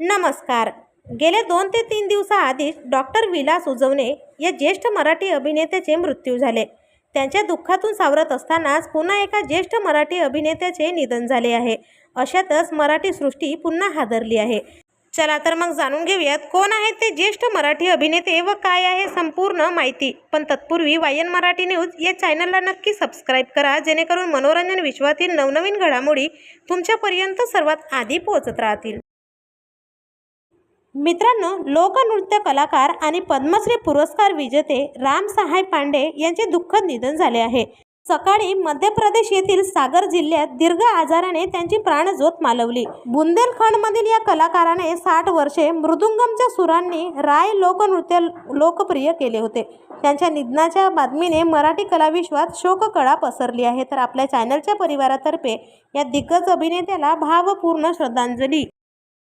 नमस्कार. गेले दोन ते तीन दिवसाआधीच डॉक्टर विलास उजवणे या ज्येष्ठ मराठी अभिनेत्याचे मृत्यू झाले. त्यांच्या दुःखातून सावरत असतानाच पुन्हा एका ज्येष्ठ मराठी अभिनेत्याचे निधन झाले आहे. अशातच मराठी सृष्टी पुन्हा हादरली आहे. चला तर मग जाणून घेऊयात कोण आहेत ते ज्येष्ठ मराठी अभिनेते व काय आहे संपूर्ण माहिती. पण तत्पूर्वी वायन मराठी न्यूज या चॅनलला नक्की सबस्क्राईब करा जेणेकरून मनोरंजन विश्वातील नवनवीन घडामोडी तुमच्यापर्यंत सर्वात आधी पोहोचत राहतील. मित्रांनो लोकनृत्य कलाकार आणि पद्मश्री पुरस्कार विजेते राम सहाय पांडे यांचे दुःखद निधन झाले आहे. सकाळी मध्य प्रदेश येथील सागर जिल्ह्यात दीर्घ आजाराने त्यांची प्राणज्योत मालवली. बुंदेलखंडमधील या कलाकाराने साठ वर्षे मृदुंगमच्या सुरांनी राय लोकनृत्य लोकप्रिय केले होते. त्यांच्या निधनाच्या बातमीने मराठी कलाविश्वात शोककळा पसरली आहे. तर आपल्या चॅनलच्या परिवारातर्फे या दिग्गज अभिनेत्याला भावपूर्ण श्रद्धांजली.